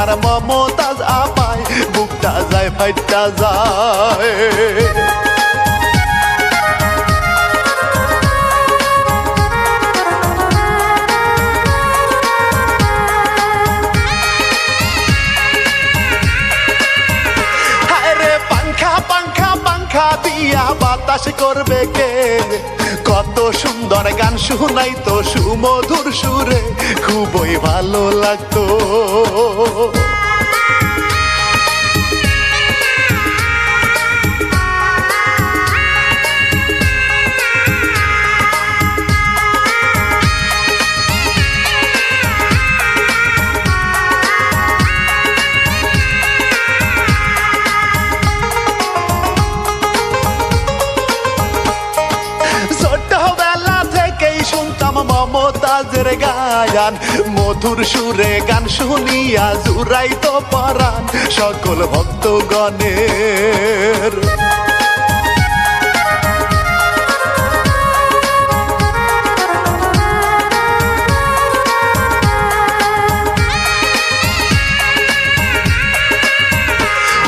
এইবার মমতাজ আপায় বুকটা যায় ফাইটটা যায়। বাতাস করবে কে? কত সুন্দর গান শুনাই তো সুমধুর সুরে খুবই ভালো লাগতো। মধুর সুরে গান শুনিয়া জুরাই তো পরাণ সকল ভক্তগণের।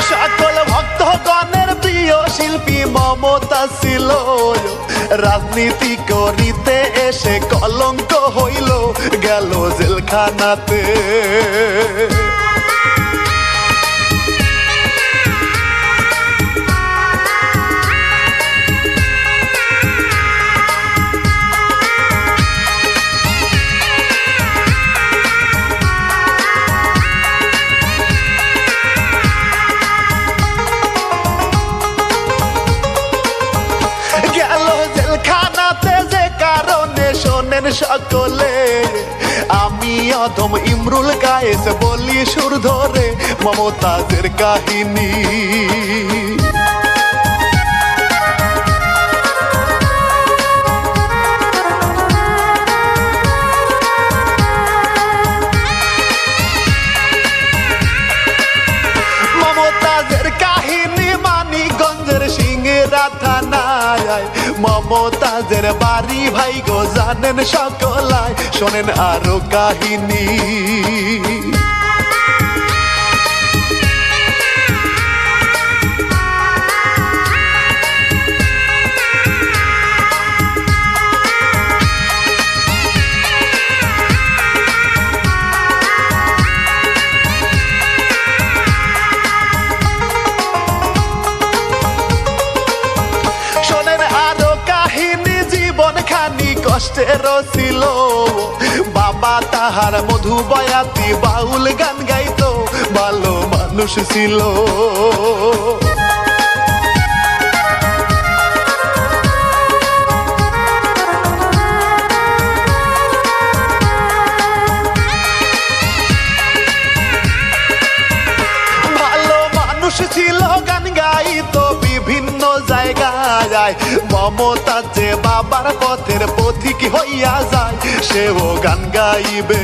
সকল ভক্তগণের প্রিয় শিল্পী মমতা ছিল। রাজনীতি করিতে এসে কলঙ্ক হইল গেল জেলখানাতে। মমতাজের কাহিনী। মমতাজের বাড়ি ভাই গো জানেন সকলায়। শোনেন আরও কাহিনী। কষ্টের ছিল। বাবা তাহার মধু বয়াতি বাউল গান গাইতো, ভালো মানুষ ছিল। ছিল, গান গাইতো, বিভিন্ন জায়গায়। মমতা যে বাবার পথের পথিক হইয়া যায় সেও গান গাইবে।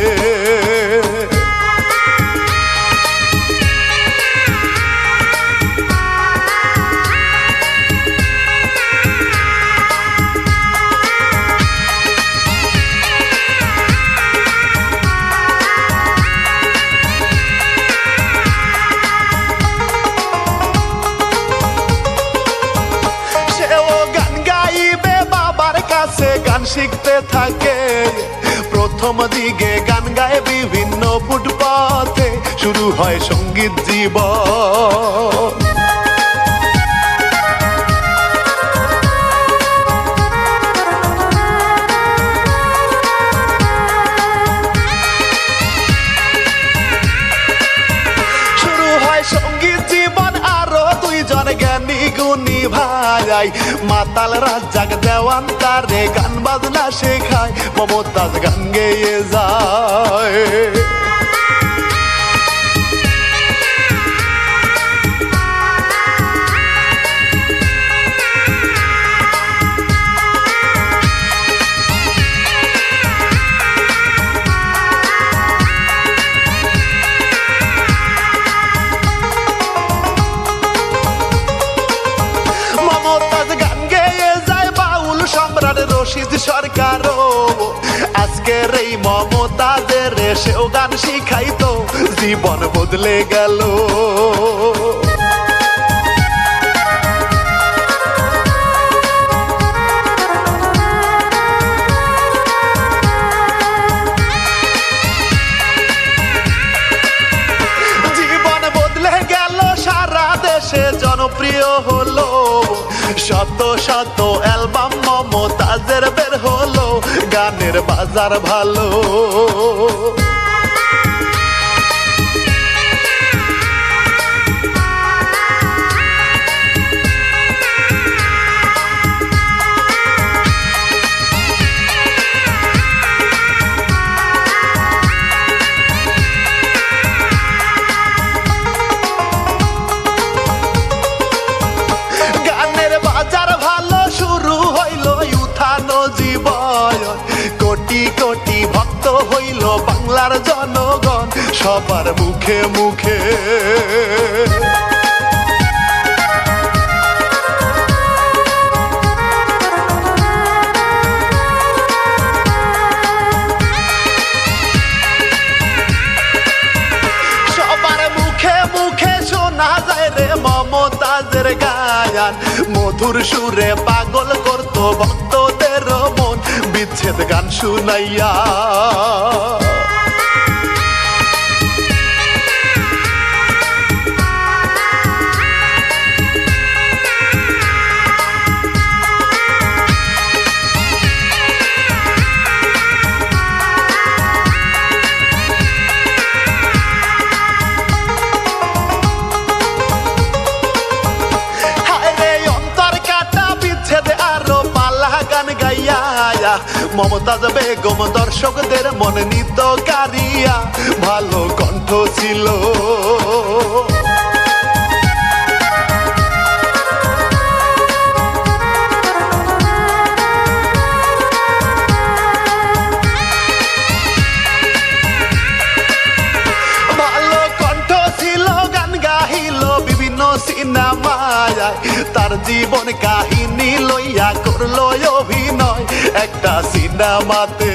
কাছে গান শিখতে থাকে। প্রথম দিকে গান গায় বিভিন্ন ফুটপাথে শুরু হয় সংগীত জীবন। ভাই। মাতাল রাজ্জাক দেওয়ান তারে গান বাজনা শেখায় মমতাজ গান গেয়ে যায়। মমতাজের সেও গান শিখাইতো জীবন বদলে গেল। জীবন জনপ্রিয় হলো শত শত অ্যালবাম মমতাজের বের হলো গানের বাজার ভালো। সবার মুখে মুখে। মমতাজের গায়ান। মধুর সুরে পাগল করতো ভক্তদের মন। বিচ্ছেদ গান শুনাইয়া। গান গাইয়া মমতাজ বেগম দর্শকদের মনে নিত কারিয়া। ভালো কণ্ঠ ছিল। সিনেমায় তার জীবন কাহিনী লইয়া করল অভিনয়। একটা সিনেমাতে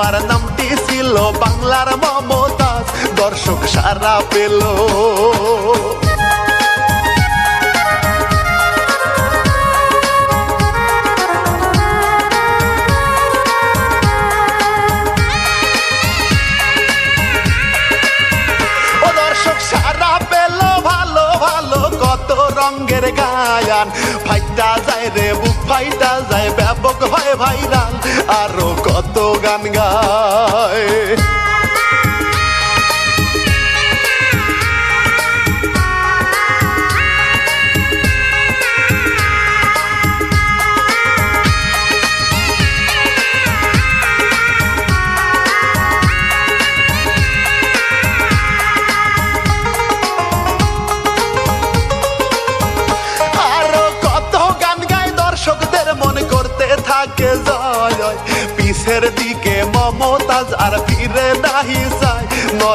সিনেমার নামটি ছিল বাংলার মমতাজ। দর্শক সারা পেল। রঙের ফাইটা যায় রে, বুক ফাইটা যায় হয় ভাইরাল আরও কত গান গায়।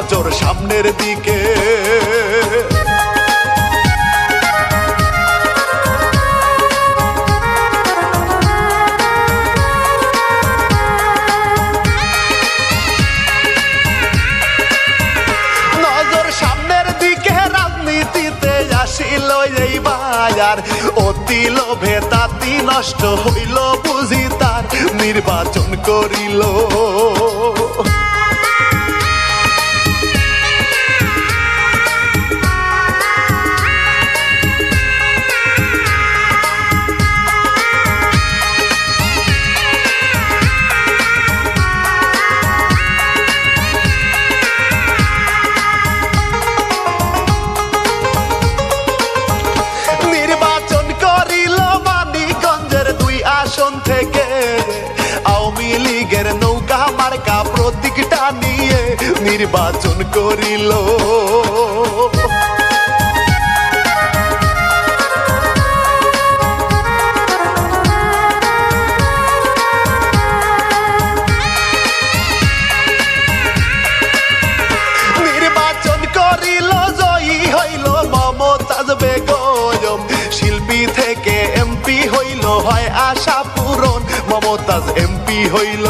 নজর সামনের দিকে আসিল এই বাজার। অতি লোভে তাতি নষ্ট হইল বুঝি তার। নির্বাচন করিল। নির্বাচন করিল। শিল্পী থেকে এমপি হইল হয় আশা পূরণ মমতাজ এমপি হইল।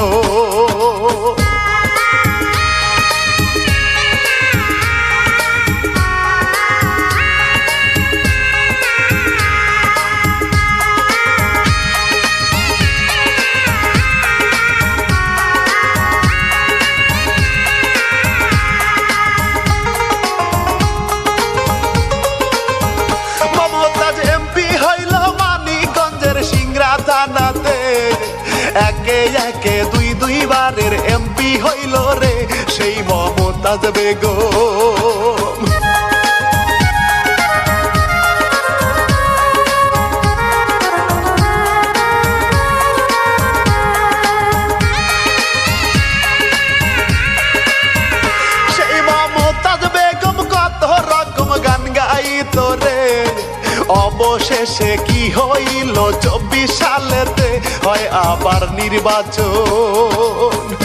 মমতাজ বেগম অবশেষে কি হইল? চব্বিশ সালেতে হয় আবার নির্বাচন।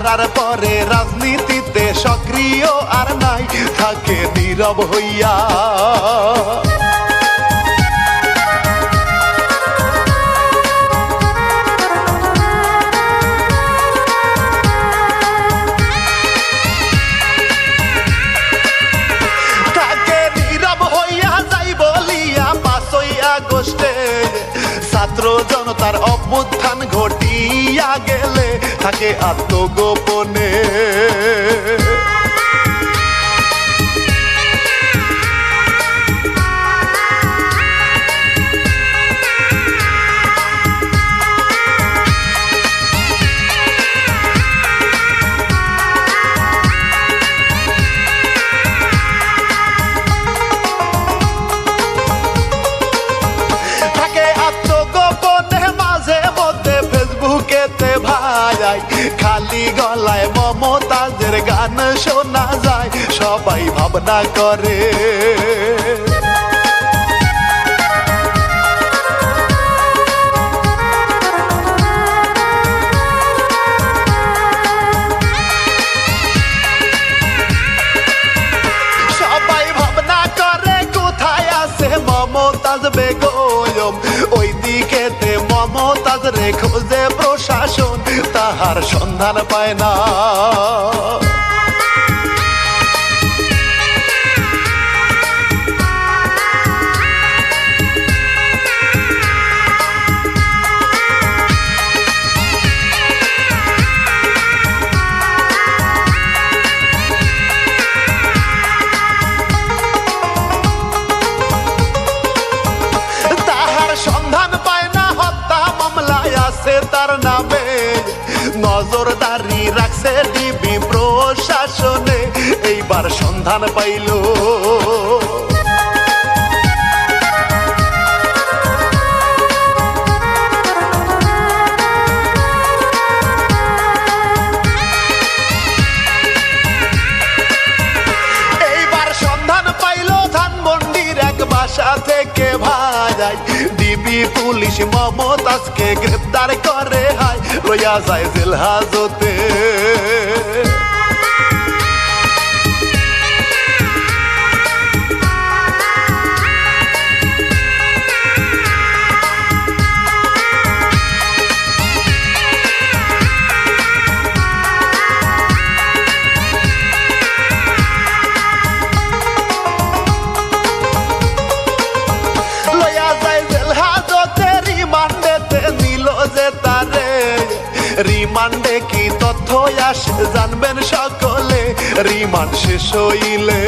হারার পরে রাজনীতিতে সক্রিয় আর নাই থাকে নীরব হইয়া। ছাত্র জনতার অভ্যুত্থান ঘটিয়া গেলে তাকে আত্মগোপনে। খালি গলায় মমতাজের গান শোনা যায়। সবাই ভাবনা করে। বেগম ওই দিকেতে মমতাজ রে খোঁজে প্রশাসন। তাহার সন্ধান পায় না। তার নামে। নজরদারি রাখছে ডিবি প্রশাসনে। এইবার সন্ধান পাইল। ডিবি পুলিশ মমতাজকে গ্রেপ্তার করে হায় লইয়া যায় জেল হাজতে রিমান্ডে কি তথ্য আসে? জানবেন সকলে। রিমান্ড শেষ হইলে।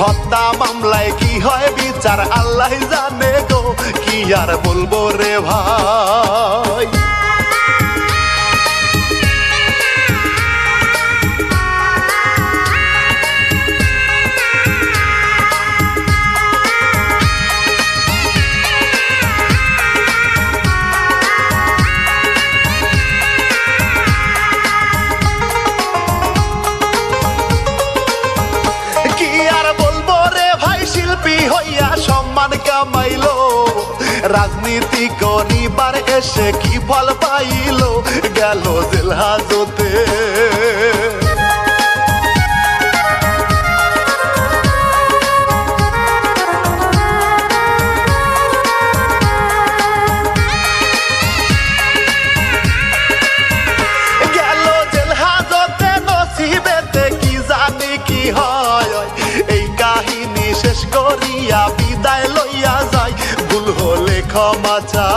হত্যা মামলায় কি হয় বিচার আল্লাহ জানে গো। আর বলব রে ভাই? রাজনীতি করিবার এসে কি ফল পাইলো? গেল জেল ক্ষমা চা